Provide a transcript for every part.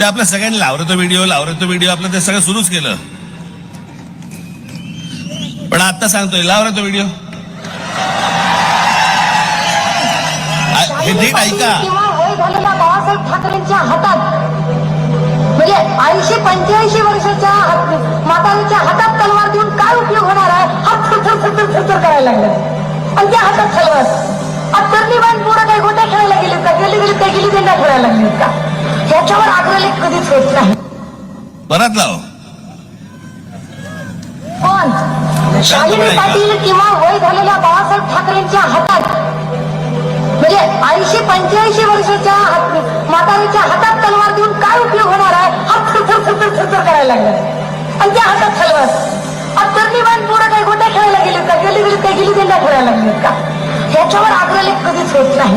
ते आपल्या सगळ्यांनी लावलं तो व्हिडिओ लावलं तो व्हिडिओ आपलं ते सगळं सुरूच केलं. पण आता सांगतोय लावला तो व्हिडिओ हे नीट ऐका. बाळासाहेब ठाकरेंच्या हातात म्हणजे ऐंशी पंच्याऐंशी वर्षाच्या हात- म्हातारीच्या हातात तलवार देऊन काय उपयोग होणार आहे? हात थरथर थरथर थरथर करायला लागले. आणि त्या हातात तलवार. तरली बाण पोरं काही गोट्या खेळायला गेलीत का? गेली गेली त्या गेली त्यांना खेळायला लागलीत का? ह्याच्यावर आग्रलेख कधीच होत नाही. परत लाव. पण ऐका. पाटील किंवा वय झालेल्या बाळासाहेब ठाकरेंच्या हातात म्हणजे ऐंशी पंच्याऐंशी वर्षाच्या हात- म्हातारीच्या हातात तलवार देऊन काय उपयोग होणार आहे? हात थरथर थरथर थरथर करायला लागले. आणि त्या हातात तलवार. बाण पोरं काही गोट्या खेळायला गेलीत का? गेली गेली त्या गेली त्यांना खेळायला लागलीत का? ह्याच्यावर आग्रलेख कधीच होत नाही.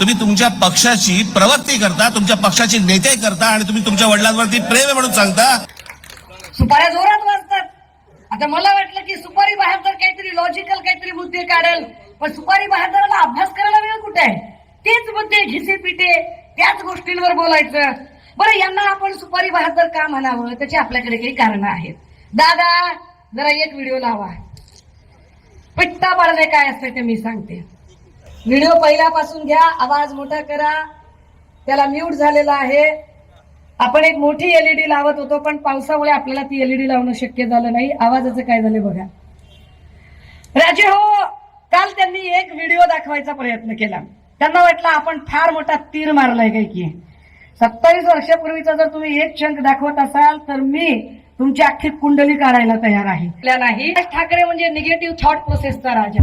तुम्ही तुमच्या पक्षाची प्रवृत्ती करता तुमच्या पक्षाची नेते करता आणि तुम्ही तुमच्या वडिलांवरती प्रेम आहे म्हणून सांगता. सुपाऱ्या जोरात वाजतात. आता मला वाटलं की सुपारी बहादर काहीतरी लॉजिकल काहीतरी मुद्दे काढेल पण सुपारी बहादरला अभ्यास करायला वेळ कुठे आहे? तेच मुद्दे घिसे पिटे त्याच गोष्टींवर बोलायचं. बरं यांना आपण सुपारी बहादर का म्हणावं? त्याची आपल्याकडे काही कारण आहेत. दादा जरा एक व्हिडिओ लावा. पिट्टा पाडणे काय असतं ते मी सांगते. व्हिडिओ पहिल्यापासून घ्या आवाज मोठा करा. त्याला म्यूट झालेला आहे. आपण एक मोठी एलईडी लावत होतो पण पावसामुळे आपल्याला ती एलईडी लावणं शक्य झालं नाही. आवाजाचं काय झालं बघा. राजे हो काल त्यांनी एक व्हिडिओ दाखवायचा प्रयत्न केला. त्यांना वाटलं आपण फार मोठा तीर मारलाय काय की. सत्तावीस वर्षापूर्वीचा जर तुम्ही एक शंख दाखवत असाल तर मी तुमची अख्खी कुंडली काढायला तयार आहे. आपल्या नाही. राज ठाकरे म्हणजे निगेटिव्ह थॉट प्रोसेसचा राजा.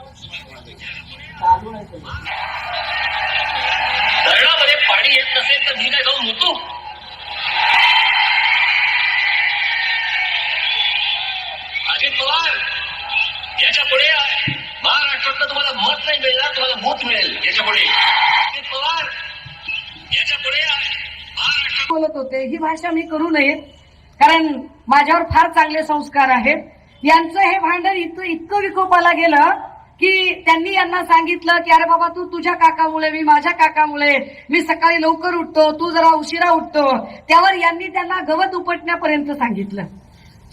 धरणामध्ये पाणी येत नसेल तर मी काय जाऊन मुतू. अजित पवार याच्यापुढे महाराष्ट्रातलं तुम्हाला मत नाही मिळणार तुम्हाला मूत मिळेल याच्यापुढे. अजित पवार याच्यापुढे बोलत होते ही भाषा मी करू नये कारण माझ्यावर फार चांगले संस्कार आहेत. यांचं हे भांडण इतकं इतकं विकोपाला गेलं की त्यांनी यांना सांगितलं की अरे बाबा तू तुझ्या काकामुळे मी माझ्या काकामुळे मी सकाळी लवकर उठतो तू जरा उशिरा उठतो. त्यावर यांनी त्यांना गवत उपटण्यापर्यंत सांगितलं.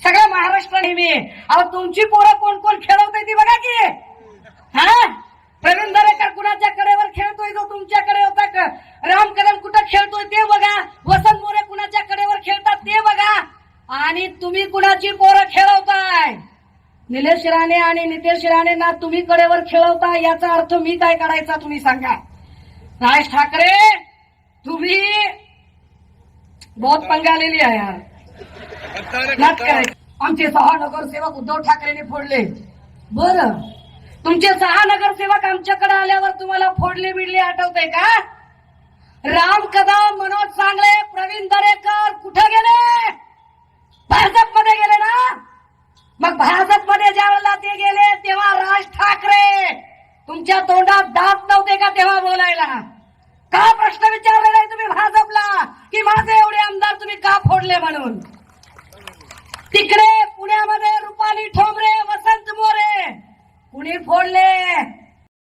सगळ्या महाराष्ट्र नेहमी अहो तुमची पोरं कोण कोण खेळवते ती बघा की. हा? प्रवीण दरेकर कुणाच्या कडेवर खेळतोय जो तुमच्याकडे होता का? राम कदम कुठं खेळतोय ते बघा. वसंत मोरे कुणाच्या कडेवर खेळतात ते बघा. आणि तुम्ही कुणाची पोरं खेळवताय? निलेश राणे आणि नितेश राणे ना तुम्ही कडेवर खेळवता याचा अर्थ मी काय करायचा तुम्ही सांगा. राज ठाकरे तुम्ही बहुत पंगा आलेली आहे यार. आमचे सहा नगरसेवक उद्धव ठाकरेंनी फोडले. बरं. तुमचे सहा नगरसेवक आमच्याकडे आल्यावर तुम्हाला फोडले बिडले आठवते का? राम कदम मनोज सांगळे प्रवीण दरेकर कुठे गेले? भाजपमध्ये गेले ना? मग भाजपमध्ये ज्या वेळेला ते गेले तेव्हा राज ठाकरे तुमच्या तोंडात दात नव्हते का तेव्हा बोलायला? का प्रश्न विचारले तुम्ही भाजपला? की माझे एवढे आमदार तुम्ही का फोडले म्हणून? तिकडे पुण्यामध्ये रुपाली ठोंबरे वसंत मोरे कुणी फोडले?